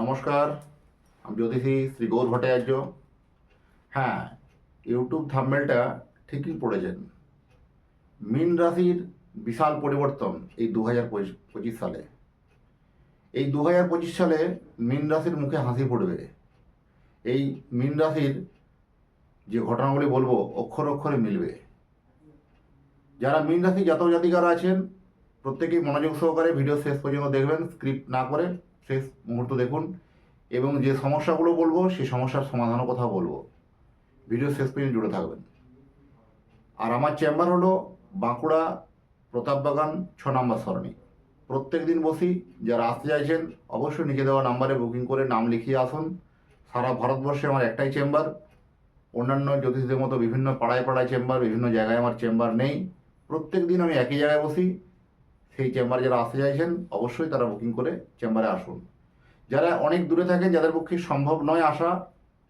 নমস্কার, আমি জ্যোতিষী শ্রী গৌর ভট্টাচার্য। হ্যাঁ ইউটিউব থাম্বেলটা ঠিকই পড়েছেন। মিন রাশির বিশাল পরিবর্তন এই দু হাজার পঁচিশ সালে। এই দু হাজার পঁচিশ সালে মিন রাশির মুখে হাসি ফুটবে। এই মিন রাশির যে ঘটনাগুলি বলব অক্ষর অক্ষরে মিলবে। যারা মিন রাশি জাতক জাতিকারা আছেন, প্রত্যেকেই মনোযোগ সহকারে ভিডিও শেষ পর্যন্ত দেখবেন, স্ক্রিপ্ট না করে শেষ মুহূর্ত দেখুন এবং যে সমস্যাগুলো বলব, সেই সমস্যার সমাধানের কথা বলব। ভিডিও শেষ পর্যন্ত জুড়ে থাকবেন। আর আমার চেম্বার হলো বাঁকুড়া প্রতাপবাগান ছ নম্বর সরণি। প্রত্যেক দিন বসি, যারা আসতে চাইছেন, অবশ্যই নিচে দেওয়া নাম্বারে বুকিং করে নাম লিখিয়ে আসুন। সারা ভারতবর্ষে আমার একটাই চেম্বার। অন্যান্য জ্যোতিষদের মতো বিভিন্ন পাড়ায় পাড়ায় চেম্বার, বিভিন্ন জায়গায় আমার চেম্বার নেই। প্রত্যেক দিন আমি একই জায়গায় বসি। সেই চেম্বারে যারা আসতে চাইছেন, অবশ্যই তারা বুকিং করে চেম্বারে আসুন। যারা অনেক দূরে থাকেন, যাদের পক্ষে সম্ভব নয় আসা,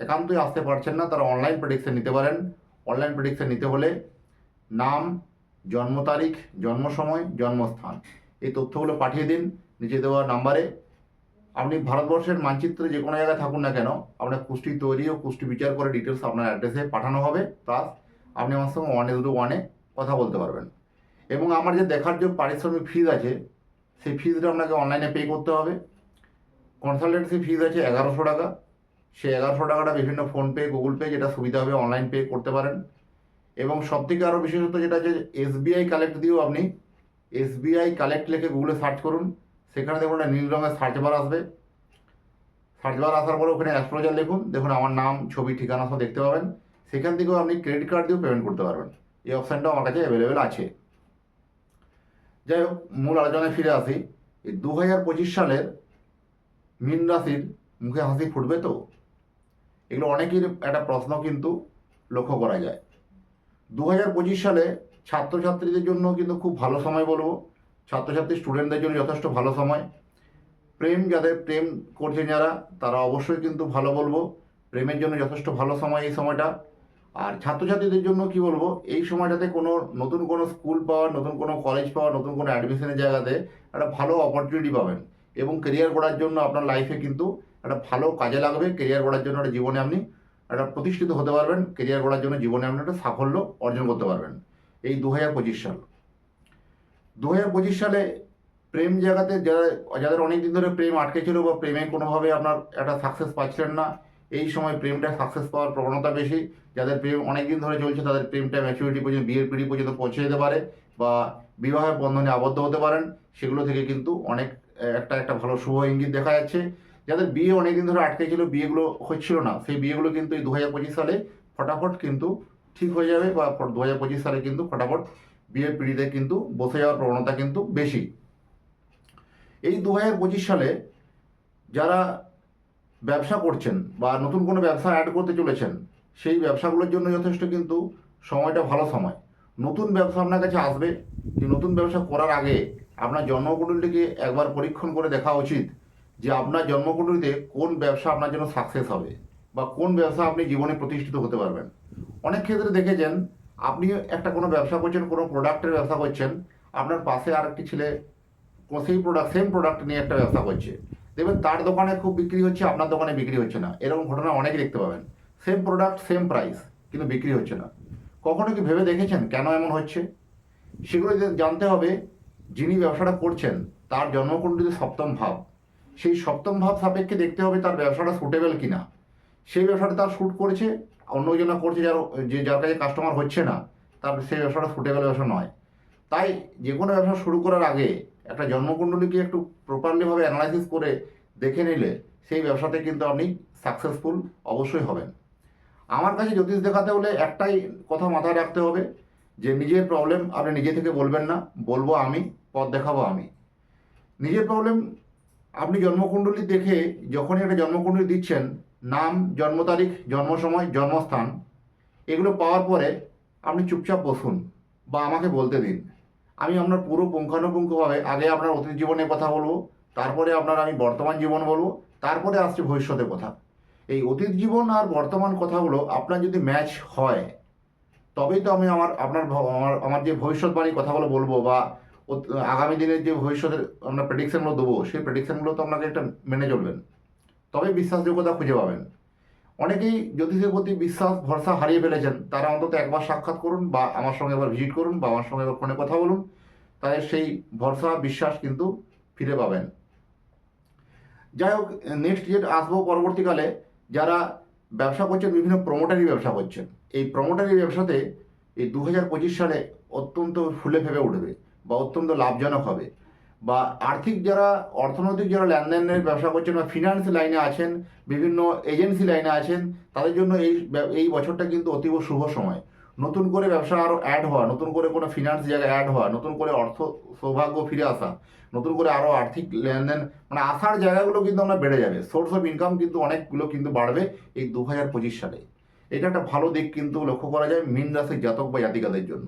একান্তই আসতে পারছেন না, তারা অনলাইন প্রেডিকশন নিতে পারেন। অনলাইন প্রেডিকশন নিতে হলে নাম, জন্ম তারিখ, জন্ম সময়, জন্মস্থান, এই তথ্যগুলো পাঠিয়ে দিন নিচে দেওয়া নাম্বারে আপনি ভারতবর্ষের মানচিত্রে যে কোনো জায়গায় থাকুন না কেন, আপনার কুষ্টি তৈরি ও কুষ্টি বিচার করে ডিটেলস আপনার অ্যাড্রেসে পাঠানো হবে। প্লাস আপনি আমার সঙ্গে ওয়ান টু ওয়ানে কথা বলতে পারবেন। এবং আমার যে দেখার যে পারিশ্রমিক ফিজ আছে, সেই ফিজটা আপনাকে অনলাইনে পে করতে হবে। কনসালটেন্সি ফিজ আছে এগারোশো টাকা। সেই এগারোশো টাকাটা বিভিন্ন ফোনপে গুগল পে যেটা সুবিধা হবে অনলাইন পে করতে পারেন। এবং সবথেকে আরও বিশেষত যেটা আছে এসবিআই কালেক্ট দিয়েও আপনি এসবিআই কালেক্ট লিখে গুগলে সার্চ করুন। সেখানে দেখুন একটা নীল রঙের সার্চ বার আসবে। সার্চ বার আসার পরে ওখানে অ্যাস্ট্রোলজার লিখুন। দেখুন আমার নাম, ছবি, ঠিকানা সব দেখতে পাবেন। সেখান থেকেও আপনি ক্রেডিট কার্ড দিয়েও পেমেন্ট করতে পারবেন। এই অপশানটাও আমার কাছে অ্যাভেলেবেল আছে। যাই হোক মূল আলোচনায় ফিরে আসি। এই দু হাজার পঁচিশ সালের মীন রাশির মুখে হাসি ফুটবে তো? এগুলো অনেকের একটা প্রশ্ন কিন্তু লক্ষ্য করা যায়। দু হাজার পঁচিশ সালে ছাত্রছাত্রীদের জন্য কিন্তু খুব ভালো সময় বলব। ছাত্রছাত্রী স্টুডেন্টদের জন্য যথেষ্ট ভালো সময়। প্রেম, যাদের প্রেম করছেন যারা, তারা অবশ্যই কিন্তু ভালো বলব। প্রেমের জন্য যথেষ্ট ভালো সময় এই সময়টা। আর ছাত্রছাত্রীদের জন্য কি বলব, এই সময়টাতে কোনো নতুন কোনো স্কুল পাওয়া, নতুন কোনো কলেজ পাওয়া, নতুন কোনো অ্যাডমিশনের জায়গাতে একটা ভালো অপরচুনিটি পাবেন। এবং কেরিয়ার গড়ার জন্য আপনার লাইফে কিন্তু একটা ভালো কাজে লাগবে। কেরিয়ার গড়ার জন্য একটা জীবনে আপনি একটা প্রতিষ্ঠিত হতে পারবেন। কেরিয়ার গড়ার জন্য জীবনে আপনি একটা সাফল্য অর্জন করতে পারবেন। এই দু হাজার পঁচিশ সাল। দু হাজার পঁচিশ সালে প্রেম জায়গাতে যারা, যাদের অনেক দিন ধরে প্রেম আটকে ছিল বা প্রেমে কোনোভাবে আপনার একটা সাকসেস পাচ্ছিলেন না এই সময় প্রেমটা সাকসেস পাওয়ার প্রবণতা বেশি। যাদের প্রেম অনেক দিন ধরে চলছে, তাদের প্রেমটা ম্যাচুরিটি পর্যন্ত, বিয়ের পিড়ি পর্যন্ত পৌঁছে যেতে পারে বা বিবাহের বন্ধনে আবদ্ধ হতে পারেন। সেগুলো থেকে কিন্তু অনেক, একটা একটা ভালো শুভ ইঙ্গিত দেখা যাচ্ছে। যাদের বিয়ে অনেক দিন ধরে আটকে ছিল, বিয়েগুলো হচ্ছিল না, সেই বিয়েগুলো কিন্তু এই দু হাজার পঁচিশ সালে ফটাফট কিন্তু ঠিক হয়ে যাবে বা দু হাজার পঁচিশ সালে কিন্তু ফটাফট বিয়ের পিড়িতে কিন্তু বসে যাওয়ার প্রবণতা কিন্তু বেশি। এই দু হাজার পঁচিশ সালে যারা ব্যবসা করছেন বা নতুন কোনো ব্যবসা অ্যাড করতে চলেছেন, সেই ব্যবসাগুলোর জন্য যথেষ্ট কিন্তু সময়টা ভালো সময়। নতুন ব্যবসা আপনার কাছে আসবে, যে নতুন ব্যবসা করার আগে আপনার জন্মকুণ্ডলীকে একবার পরীক্ষণ করে দেখা উচিত যে আপনার জন্মকুণ্ডলীতে কোন ব্যবসা আপনার জন্য সাকসেস হবে বা কোন ব্যবসা আপনি জীবনে প্রতিষ্ঠিত হতে পারবেন। অনেক ক্ষেত্রে দেখেছেন, আপনি একটা কোনো ব্যবসা করছেন, কোনো প্রোডাক্টের ব্যবসা করছেন, আপনার পাশে আরেকটি ছেলে সেই প্রোডাক্ট সেম প্রোডাক্ট নিয়ে একটা ব্যবসা করছে। দেখবেন তার দোকানে খুব বিক্রি হচ্ছে, আপনার দোকানে বিক্রি হচ্ছে না। এরকম ঘটনা অনেক দেখতে পাবেন। সেম প্রোডাক্ট সেম প্রাইস কিন্তু বিক্রি হচ্ছে না। কখনো কি ভেবে দেখেছেন কেন এমন হচ্ছে? সেগুলো জানতে হবে, যিনি ব্যবসাটা করছেন, তার জন্মকুণ্ডলীতে সপ্তম ভাব, সেই সপ্তম ভাব সাপেক্ষে দেখতে হবে তার ব্যবসাটা সুটেবল কিনা। সেই ব্যবসাটা তার শ্যুট করেছে অন্যজনা করছে যার, যে যার কাছে কাস্টমার হচ্ছে না, তার, সেই ব্যবসাটা সুটেবল ব্যবসা নয়। তাই যে কোনো ব্যবসা শুরু করার আগে একটা জন্মকুণ্ডলীকে একটু প্রপারলিভাবে অ্যানালাইসিস করে দেখে নিলে সেই ব্যবসাতে কিন্তু আপনি সাকসেসফুল অবশ্যই হবেন। আমার কাছে জ্যোতিষ দেখাতে হলে একটাই কথা মাথায় রাখতে হবে যে নিজের প্রবলেম আপনি নিজে থেকে বলবেন না, বলব আমি, পথ দেখাবো আমি। নিজের প্রবলেম আপনি জন্মকুণ্ডলী দেখে যখনই একটা জন্মকুণ্ডলী দিচ্ছেন, নাম, জন্ম তারিখ, জন্ম সময়, জন্মস্থান, এগুলো পাওয়ার পরে আপনি চুপচাপ বসুন বা আমাকে বলতে দিন। আমি আপনার পুরো পুঙ্খানুপুঙ্খভাবে আগে আপনার অতীত জীবনের কথা বলব, তারপরে আপনার আমি বর্তমান জীবন বলব, তারপরে আসছে ভবিষ্যতের কথা। এই অতীত জীবন আর বর্তমান কথাগুলো আপনার যদি ম্যাচ হয়, তবেই তো আমি আমার, আপনার আমার আমার যে ভবিষ্যৎবাণী কথাগুলো বলব বা আগামী দিনের যে ভবিষ্যতের আমরা প্রেডিকশনগুলো দেবো, সেই প্রেডিকশানগুলো তো আপনাকে একটা মেনে চলবেন। তবে বিশ্বাসযোগ্যতা খুঁজে পাবেন। অনেকেই জ্যোতিষের প্রতি বিশ্বাস, ভরসা হারিয়ে ফেলেছেন। তারা অন্তত একবার সাক্ষাৎ করুন বা আমার সঙ্গে একবার ভিজিট করুন বা আমার সঙ্গে একবার ফোনে কথা বলুন। তাদের সেই ভরসা, বিশ্বাস কিন্তু ফিরে পাবেন। যাই হোক নেক্সট যে আসব পরবর্তীকালে। যারা ব্যবসা করছেন, বিভিন্ন প্রমোটারি ব্যবসা করছেন, এই প্রমোটারি ব্যবসাতে এই দু হাজার পঁচিশ সালে অত্যন্ত ফুলে ফেপে উঠবে বা অত্যন্ত লাভজনক হবে। বা আর্থিক যারা, অর্থনৈতিক যারা লেনদেনের ব্যবসা করছেন বা ফিনান্স লাইনে আছেন, বিভিন্ন এজেন্সি লাইনে আছেন, তাদের জন্য এই এই বছরটা কিন্তু অতীব শুভ সময়। নতুন করে ব্যবসা আরও অ্যাড হওয়া, নতুন করে কোনো ফিনান্স জায়গায় অ্যাড হওয়া, নতুন করে অর্থ সৌভাগ্য ফিরে আসা, নতুন করে আরও আর্থিক লেনদেন মানে আসার জায়গাগুলো কিন্তু আমরা বেড়ে যাবে। সোর্স অফ ইনকাম কিন্তু অনেকগুলো কিন্তু বাড়বে এই দু হাজার পঁচিশ সালে। এটা একটা ভালো দিক কিন্তু লক্ষ্য করা যায় মীন রাশির জাতক বা জাতিকাদের জন্য।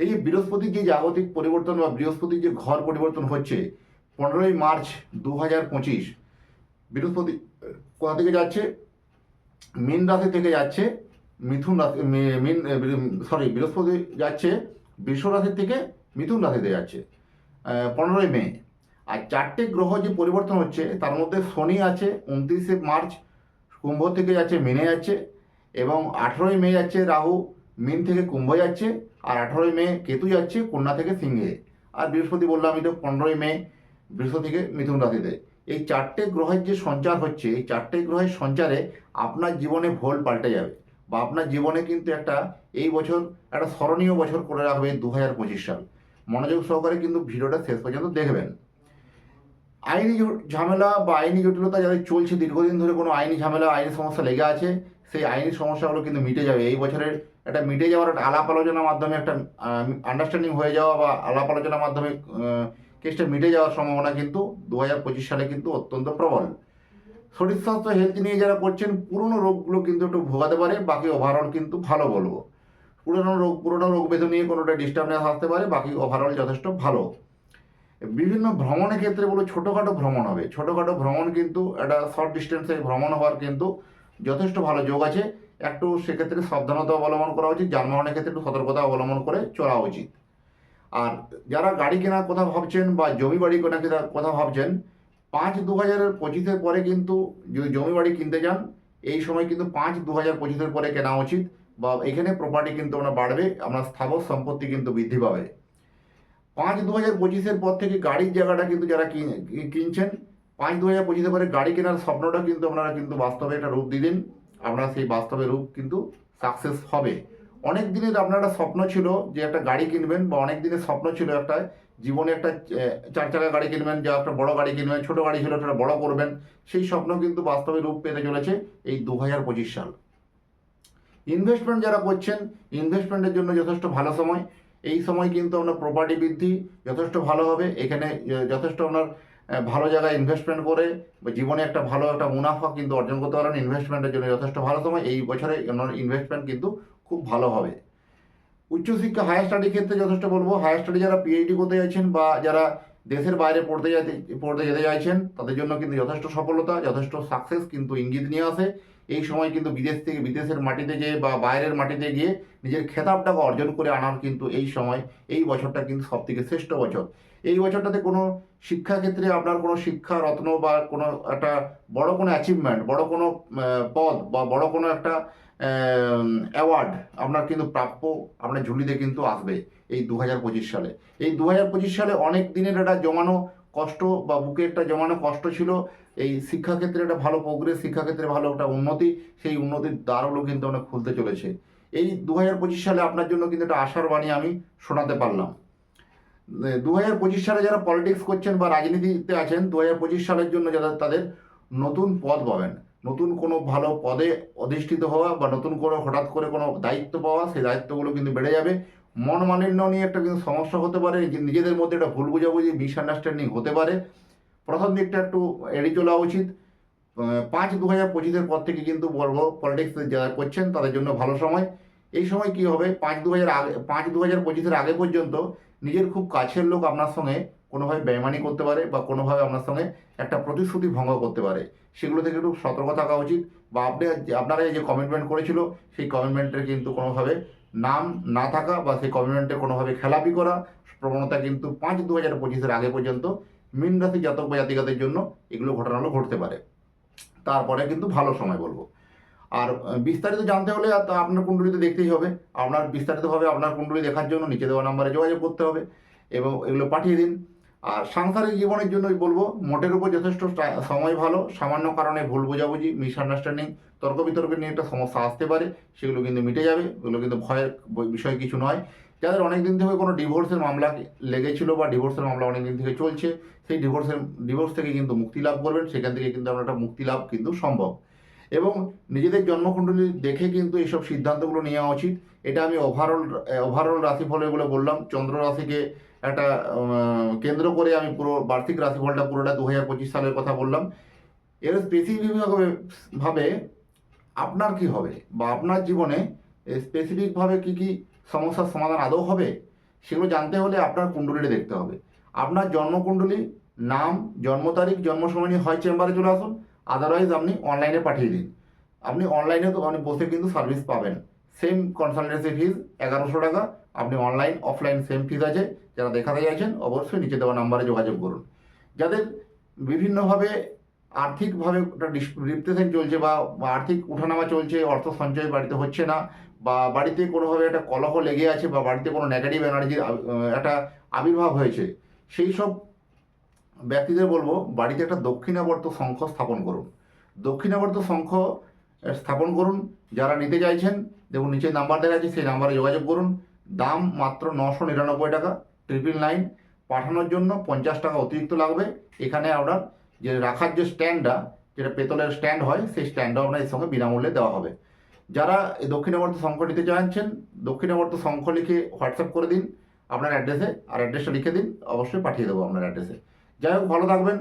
এই যে বৃহস্পতির যে জাগতিক পরিবর্তন বা বৃহস্পতির যে ঘর পরিবর্তন হচ্ছে, পনেরোই মার্চ দু হাজার পঁচিশ, বৃহস্পতি, কোথা থেকে যাচ্ছে? মীন রাশি থেকে যাচ্ছে, মিথুন রাশি মিন সরি বৃহস্পতি যাচ্ছে, বৃষ রাশি থেকে মিথুন রাশিতে যাচ্ছে পনেরোই মে। আর চারটে গ্রহ যে পরিবর্তন হচ্ছে, তার মধ্যে শনি আছে উনত্রিশে মার্চ, কুম্ভ থেকে যাচ্ছে, মিনে যাচ্ছে, এবং আঠেরোই মে যাচ্ছে রাহু, মিন থেকে কুম্ভ যাচ্ছে আর আঠেরোই মে কেতু যাচ্ছে কন্যা থেকে সিংহে। আর বৃহস্পতি বললাম আমি তো পনেরোই মে, বৃহস্পতি থেকে মিথুন রাশিতে। এই চারটে গ্রহের যে সঞ্চার হচ্ছে, এই চারটে গ্রহের সঞ্চারে আপনার জীবনে ভোল পাল্টে যাবে বা আপনার জীবনে কিন্তু একটা এই বছর একটা স্মরণীয় বছর করে রাখবে দু হাজার পঁচিশ সাল। মনোযোগ সহকারে কিন্তু ভিডিওটা শেষ পর্যন্ত দেখবেন। আইনি ঝামেলা বা আইনি জটিলতা যাদের চলছে, দীর্ঘদিন ধরে কোনো আইনি ঝামেলা, আইনি সমস্যা লেগে আছে, সেই আইনি সমস্যাগুলো কিন্তু মিটে যাবে। এই বছরের একটা মিটে যাওয়ার একটা আলাপ আলোচনার মাধ্যমে একটা আন্ডারস্ট্যান্ডিং হয়ে যাওয়া বা আলাপ আলোচনার মাধ্যমে কেসটা মিটে যাওয়ার সম্ভাবনা কিন্তু দু হাজার পঁচিশ সালে কিন্তু অত্যন্ত প্রবল। শরীর স্বাস্থ্য হেলথ নিয়ে যারা করছেন, পুরনো রোগগুলো কিন্তু একটু ভোগাতে পারে, বাকি ওভারঅল কিন্তু ভালো বলব। পুরনো রোগ পুরনো রোগ বেঁধে নিয়ে কোনোটা ডিস্টার্বনেস আসতে পারে, বাকি ওভারঅল যথেষ্ট ভালো। বিভিন্ন ভ্রমণের ক্ষেত্রে বলো ছোটোখাটো ভ্রমণ হবে। ছোটোখাটো ভ্রমণ কিন্তু একটা শর্ট ডিস্টেন্সে ভ্রমণ হওয়ার কিন্তু যথেষ্ট ভালো যোগ আছে। একটু সেক্ষেত্রে সাবধানতা অবলম্বন করা উচিত, যানবাহনের ক্ষেত্রে একটু সতর্কতা অবলম্বন করে চলা উচিত। আর যারা গাড়ি কেনার কথা ভাবছেন বা জমি বাড়ি কেনার কথা- ভাবছেন, পাঁচ দু হাজারের পঁচিশের পরে কিন্তু যদি জমি বাড়ি কিনতে যান, এই সময় কিন্তু পাঁচ দু হাজার পঁচিশের পরে কেনা উচিত বা এখানে প্রপার্টি কিন্তু আমরা বাড়বে আপনার স্থাবর সম্পত্তি কিন্তু বৃদ্ধি পাবে। পাঁচ দু হাজার পঁচিশের পর থেকে গাড়ির জায়গাটা কিন্তু যারা কিন- কিনছেন, পাঁচ দু হাজার পঁচিশের পরে গাড়ি কেনার স্বপ্নটা কিন্তু আপনারা কিন্তু বাস্তবে একটা রূপ দিলেন আপনার সেই বাস্তবে রূপ কিন্তু সাকসেস হবে। অনেক দিনের আপনার একটা স্বপ্ন ছিল যে একটা গাড়ি কিনবেন বা অনেক দিনের স্বপ্ন ছিল একটা জীবনে একটা চার চাকা গাড়ি কিনবেন, যে একটা বড় গাড়ি কিনবেন, ছোট গাড়ি ছিল একটা বড় করবেন। সেই স্বপ্ন কিন্তু বাস্তবে রূপ পেতে চলেছে এই দু হাজার পঁচিশ সাল। ইনভেস্টমেন্ট যারা করছেন ইনভেস্টমেন্টের জন্য যথেষ্ট ভালো সময়। এই সময় কিন্তু আপনার প্রপার্টি বৃদ্ধি যথেষ্ট ভালো হবে। এখানে যথেষ্ট আপনার ভালো জায়গায় ইনভেস্টমেন্ট করে জীবনে একটা ভালো একটা মুনাফা কিন্তু অর্জন করতে পারেন ইনভেস্টমেন্টের জন্য যথেষ্ট ভালো সময়। এই বছরে ইনভেস্টমেন্ট কিন্তু খুব ভালো হবে। উচ্চশিক্ষা হায়ার স্টাডির ক্ষেত্রে যথেষ্ট বলব। হায়ার স্টাডি যারা পিএইচডি করতে যাচ্ছেন বা যারা দেশের বাইরে পড়তে যেতে পড়তে যেতে চাইছেন তাদের জন্য কিন্তু যথেষ্ট সফলতা, যথেষ্ট সাকসেস কিন্তু ইঙ্গিত নিয়ে আসে। এই সময় কিন্তু বিদেশ থেকে, বিদেশের মাটিতে গিয়ে বা বাইরের মাটিতে গিয়ে নিজের খেতাবটাকে অর্জন করে আনার কিন্তু এই সময়, এই বছরটা কিন্তু সব থেকে শ্রেষ্ঠ বছর। এই বছরটাতে কোনো শিক্ষাক্ষেত্রে আপনার কোনো শিক্ষা রত্ন বা কোনো একটা বড় কোনো অ্যাচিভমেন্ট বড় কোনো পদ বা বড় কোনো একটা অ্যাওয়ার্ড আপনার কিন্তু প্রাপ্য আপনার ঝুলিতে কিন্তু আসবে এই দু হাজার পঁচিশ সালে। এই দু হাজার পঁচিশ সালে অনেক দিনের একটা জমানো কষ্ট বা বুকে একটা জমানো কষ্ট ছিল, এই শিক্ষাক্ষেত্রে একটা ভালো প্রোগ্রেস শিক্ষাক্ষেত্রে ভালো একটা উন্নতি, সেই উন্নতির দ্বারগুলো কিন্তু অনেক খুলতে চলেছে। এই দু হাজার পঁচিশ সালে আপনার জন্য কিন্তু একটা আশার বাণী আমি শোনাতে পারলাম। দু হাজার পঁচিশ সালে যারা পলিটিক্স করছেন বা রাজনীতিতে আছেন দু হাজার পঁচিশ সালের জন্য যারা তাদের নতুন পদ পাবেন, নতুন কোনো ভালো পদে অধিষ্ঠিত হওয়া বা নতুন করে হঠাৎ করে কোনো দায়িত্ব পাওয়া, সেই দায়িত্বগুলো কিন্তু বেড়ে যাবে। মন মালিন্য নিয়ে একটা কিন্তু সমস্যা হতে পারে নিজেদের মধ্যে একটা ভুল বোঝাবুঝি মিসআন্ডারস্ট্যান্ডিং হতে পারে। প্রথম দিকটা একটু এড়িয়ে চলা উচিত। পাঁচ দু হাজার পঁচিশের পর থেকে কিন্তু বলব পলিটিক্স যারা করছেন, তাদের জন্য ভালো সময়। এই সময় কি হবে? পাঁচ দু হাজার আগে, পাঁচ দু হাজার পঁচিশের আগে পর্যন্ত নিজের খুব কাছের লোক আপনার সঙ্গে কোনোভাবে বেমানি করতে পারে বা কোনোভাবে আপনার সঙ্গে একটা প্রতিশ্রুতি ভঙ্গ করতে পারে। সেগুলো থেকে একটু সতর্ক থাকা উচিত বা আপনি আপনারা যে কমিটমেন্ট করেছিল, সেই কমিটমেন্টের কিন্তু কোনোভাবে নাম না থাকা বা সেই কমিটমেন্টে কোনোভাবে খেলাপি করা প্রবণতা কিন্তু পাঁচ দু হাজার পঁচিশের আগে পর্যন্ত মিন রাশি জাতক বা জাতিকাদের জন্য এগুলো ঘটনাগুলো ঘটতে পারে। তারপরে কিন্তু ভালো সময় বলব। আর বিস্তারিত জানতে হলে আপনার কুণ্ডলিতে দেখতেই হবে। আপনার বিস্তারিতভাবে আপনার কুণ্ডলি দেখার জন্য নিচে দেওয়া নাম্বারে যোগাযোগ করতে হবে এবং এগুলো পাঠিয়ে দিন। আর সাংসারিক জীবনের জন্যই বলব, মোটের উপর যথেষ্ট সময় ভালো। সামান্য কারণে ভুল বোঝাবুঝি, মিসআন্ডারস্ট্যান্ডিং তর্ক বিতর্ক নিয়ে একটা সমস্যা আসতে পারে। সেগুলো কিন্তু মিটে যাবে। ওগুলো কিন্তু ভয়ের বিষয় কিছু নয়। যাদের অনেক দিন থেকে কোনো ডিভোর্সের মামলা লেগেছিল বা ডিভোর্সের মামলা অনেক দিন থেকে চলছে, সেই ডিভোর্সের, ডিভোর্স থেকে কিন্তু মুক্তি লাভ করবেন। সেখান থেকে কিন্তু আপনার একটা মুক্তি লাভ কিন্তু সম্ভব। এবং নিজেদের জন্মকুণ্ডলী দেখে কিন্তু এইসব সিদ্ধান্তগুলো নেওয়া উচিত। এটা আমি ওভারঅল ওভারঅল এগুলো বললাম। চন্দ্র রাশিকে একটা কেন্দ্র করে আমি পুরো বার্ষিক রাশিফলটা পুরোটা দু হাজার পঁচিশ সালের কথা বললাম। এর স্পেসিফিকভাবে আপনার কি হবে বা আপনার জীবনে স্পেসিফিকভাবে কি কি সমস্যার সমাধান আদৌ হবে সেগুলো জানতে হলে আপনার কুণ্ডলীটা দেখতে হবে। আপনার জন্মকুণ্ডলী, নাম, জন্ম তারিখ জন্ম সময় নিয়ে হয় চেম্বারে চলে আসুন। আদারওয়াইজ আপনি অনলাইনে পাঠিয়ে দিন। আপনি অনলাইনে তো অনেক বসে কিন্তু সার্ভিস পাবেন। সেম কনসালটেন্সি ফিজ এগারোশো টাকা। আপনি অনলাইন অফলাইন সেম ফিজ আছে। যারা দেখাতে চাইছেন অবশ্যই নিচে দেওয়া নাম্বারে যোগাযোগ করুন। যাদের বিভিন্নভাবে আর্থিকভাবে একটা ডিপ্রেশন চলছে বা আর্থিক উঠানামা চলছে, অর্থ সঞ্চয় বাড়িতে হচ্ছে না, বা বাড়িতে কোনোভাবে একটা কলহ লেগে আছে বা বাড়িতে কোনো নেগেটিভ এনার্জির একটা আবির্ভাব হয়েছে, সেই সব ব্যক্তিদের বলব, বাড়িতে একটা দক্ষিণাবর্ত শঙ্খ স্থাপন করুন। দক্ষিণাবর্ত শঙ্খ স্থাপন করুন। যারা নিতে চাইছেন, দেখুন নিচে নাম্বার দেওয়া আছে, সেই নাম্বারে যোগাযোগ করুন। দাম মাত্র নশো নিরানব্বই টাকা, ট্রিপল নাইন। পাঠানোর জন্য পঞ্চাশ টাকা অতিরিক্ত লাগবে। এখানে আপনার যে রাখার যে স্ট্যান্ডটা, যেটা পেতলের স্ট্যান্ড হয়, সেই স্ট্যান্ডটাও আপনার এর সঙ্গে বিনামূল্যে দেওয়া হবে। যারা এই দক্ষিণাবর্ত শঙ্খ নিতে চাইছেন, দক্ষিণাবর্ত শঙ্খ লিখে হোয়াটসঅ্যাপ করে দিন। আপনার অ্যাড্রেসে, আর অ্যাড্রেসটা লিখে দিন, অবশ্যই পাঠিয়ে দেবো আপনার অ্যাড্রেসে। যাই হোক, ভালো থাকবেন।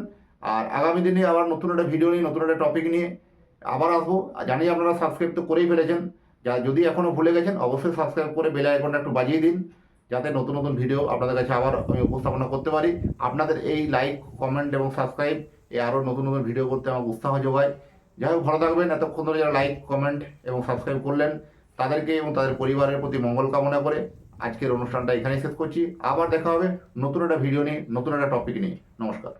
আর আগামী দিনে আবার নতুন একটা ভিডিও নিয়ে, নতুন একটা টপিক নিয়ে আবার আসব। আর জানি আপনারা সাবস্ক্রাইব তো করেই ফেলেছেন। যা, যদি এখনও ভুলে গেছেন, অবশ্যই সাবস্ক্রাইব করে বেল আইকনটা একটু বাজিয়ে দিন, যাতে নতুন নতুন ভিডিও আপনাদের কাছে আবার আমি উপস্থাপনা করতে পারি। আপনাদের এই লাইক কমেন্ট এবং সাবস্ক্রাইব এই আরও নতুন নতুন ভিডিও করতে আমার উৎসাহ যোগায়। যাই হোক, ভালো থাকবেন। এতক্ষণ ধরে যারা লাইক কমেন্ট এবং সাবস্ক্রাইব করলেন, তাদেরকে এবং তাদের পরিবারের প্রতি মঙ্গল কামনা করে আজকের অনুষ্ঠানটা এখানেই শেষ করছি। আবার দেখা হবে নতুন একটা ভিডিও নিয়ে, নতুন একটা টপিক নিয়ে। নমস্কার।